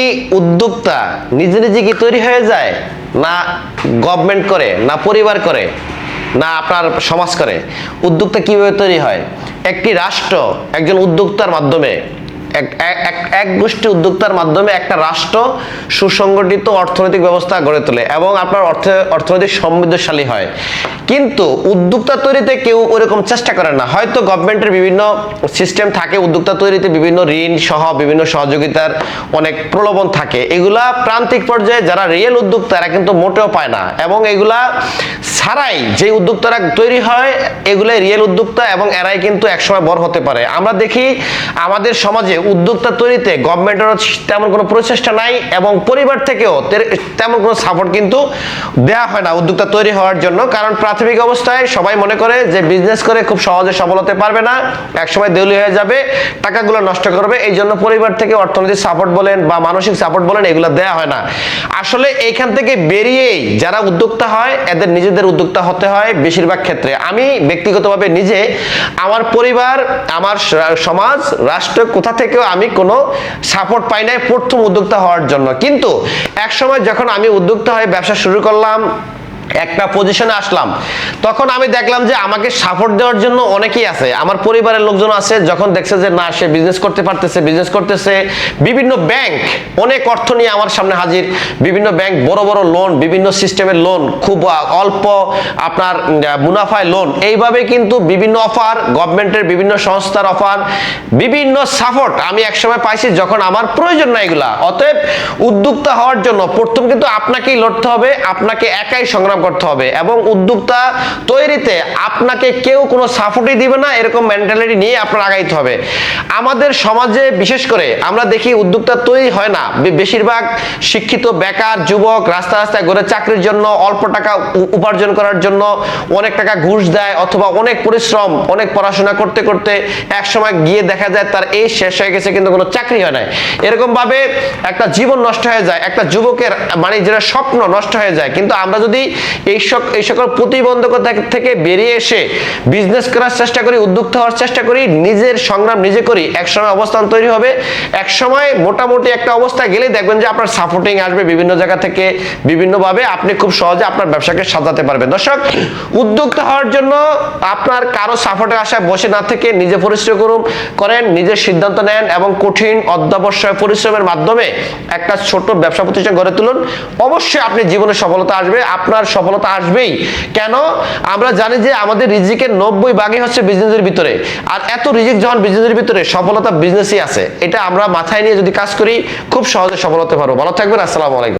এই উদ্যোক্তা নিজে নিজে কি তৈরি হয়ে যায়? না গভর্নমেন্ট করে, না পরিবার করে, না আপনার সমাজ করে? উদ্যোক্তা কীভাবে তৈরি হয়? একটি রাষ্ট্র একজন উদ্যোক্তার মাধ্যমে এক- গোষ্ঠী উদ্যোক্তার মাধ্যমে একটা রাষ্ট্র সুসংগঠিত অর্থনৈতিক ব্যবস্থা গড়ে তোলে এবং আপনার অর্থ, অর্থনৈতিক সমৃদ্ধশালী হয়। কিন্তু উদ্যোক্তা তৈরিতে কেউ ওরকম চেষ্টা করে না। হয়তো গভর্নমেন্টের বিভিন্ন সিস্টেম থাকে, উদ্যোক্তা তৈরিতে বিভিন্ন ঋণ সহ বিভিন্ন সহযোগিতার অনেক প্রলোভন থাকে। এগুলা প্রান্তিক পর্যায়ে যারা রিয়েল উদ্যোক্তা এরা কিন্তু মোটেও পায় না। এবং এগুলা ছাড়াই যে উদ্যোক্তারা তৈরি হয়, এগুলাই রিয়েল উদ্যোক্তা এবং এরাই কিন্তু একসময় বড় হতে পারে। আমরা দেখি আমাদের সমাজে উদ্যোক্তা তৈরিতে গভর্নমেন্টেরও তেমন কোনো প্রচেষ্টা নাই এবং পরিবার থেকেও তেমন কোনো সাপোর্ট কিন্তু দেয়া হয় না উদ্যোক্তা তৈরি হওয়ার জন্য। কারণ প্রাথমিক অবস্থায় সবাই মনে করে যে বিজনেস করে খুব সহজে সফল হতে পারবে না, একসময় দেউলি হয়ে যাবে, টাকাগুলো নষ্ট করবে এই জন্য পরিবার থেকে অর্থনৈতিক সাপোর্ট বলেন বা মানসিক সাপোর্ট বলেন, এগুলো দেওয়া হয় না। আসলে এইখান থেকে বেরিয়েই যারা উদ্যোক্তা হয়, এদের নিজেদের উদ্যোক্তা হতে হয় বেশিরভাগ ক্ষেত্রে। আমি ব্যক্তিগতভাবে নিজে আমার পরিবার, আমার সমাজ, রাষ্ট্র কোথা থেকেও আমি কোনো সাপোর্ট পাই নাই প্রথম উদ্যোক্তা হওয়ার জন্য। কিন্তু এক সময় যখন আমি উদ্যোক্তা হয়ে ব্যবসা শুরু করলাম একটা পজিশনে আসলাম। তখন আমি দেখলাম যে আমাকে সাপোর্ট দেওয়ার জন্য অনেকেই আছে। আমার পরিবারের লোকজন আছে, যখন দেখছে যে না, সে বিজনেস করতে পারতেছে বিজনেস করতেছে। বিভিন্ন ব্যাংক অনেক অর্থ নিয়ে আমার সামনে হাজির। বিভিন্ন ব্যাংক বড় বড় লোন বিভিন্ন সিস্টেমের লোন খুব অল্প আপনার মুনাফায় লোন এইভাবে কিন্তু বিভিন্ন অফার গভর্নমেন্টের বিভিন্ন সংস্থার অফার বিভিন্ন সাপোর্ট আমি একসময় পাইছি যখন আমার প্রয়োজন না এগুলা। অতএব উদ্যোক্তা হওয়ার জন্য প্রথম কিন্তু আপনাকেই লড়তে হবে, আপনাকে একাই সংগ্রাম করতে হবে। এবং উদ্যোক্তা তৈরিতে আপনাকে কেউ কোনো সাপোর্টই দিবে না, এরকম মেন্টালিটি নিয়ে আপনার আগাইতে হবে। আমাদের সমাজে বিশেষ করে আমরা দেখি উদ্যোক্তা তৈরি হয় না। বেশিরভাগ শিক্ষিত বেকার যুবক রাস্তা রাস্তায় ঘুরে চাকরির জন্য, অল্প টাকা উপার্জন করার জন্য অনেক টাকা ঘুষ দেয় অথবা অনেক পরিশ্রম, অনেক পড়াশোনা করতে করতে এক সময় গিয়ে দেখা যায় তার এই শেষ হয়ে গেছে, কিন্তু কোনো চাকরি হয় না এরকম ভাবে একটা জীবন নষ্ট হয়ে যায়, একটা যুবকের মানে যেটা স্বপ্ন নষ্ট হয়ে যায়, কিন্তু আমরা যদি এই সক- এই সকল প্রতিবন্ধকতা থেকে বেরিয়ে এসে বিজনেস করার চেষ্টা করি, উদ্যোক্তা হওয়ার চেষ্টা করি, নিজের সংগ্রাম নিজে করি, একসময় অবস্থান তৈরি হবে। একসময় মোটামুটি একটা অবস্থায় গেলে দেখবেন যে আপনার সাপোর্টিং আসবে বিভিন্ন জায়গা থেকে, বিভিন্নভাবে আপনি খুব সহজে আপনার ব্যবসাকে সাজাতে পারবেন। দর্শক, উদ্যোক্তা হওয়ার জন্য আপনার কারও সাপোর্টের আশায় বসে না থেকে নিজে পরিশ্রম করুন, করেন, নিজের সিদ্ধান্ত নেন এবং কঠিন অধ্যাবসায় পরিশ্রমের মাধ্যমে একটা ছোট ব্যবসা প্রতিষ্ঠান গড়ে তুলুন। অবশ্যই আপনি জীবনে সফলতা আসবে, আপনার সফলতা আসবেই। কেন? আমরা জানি যে আমাদের রিজিকের নব্বই ভাগই হচ্ছে বিজনেসের ভিতরে। আর এত রিজিক যখন বিজনেসের ভিতরে, সফলতা বিজনেসই আছে। এটা আমরা মাথায় নিয়ে যদি কাজ করি, খুব সহজে সফলতা পারব। ভালো থাকবেন, আসসালামু আলাইকুম।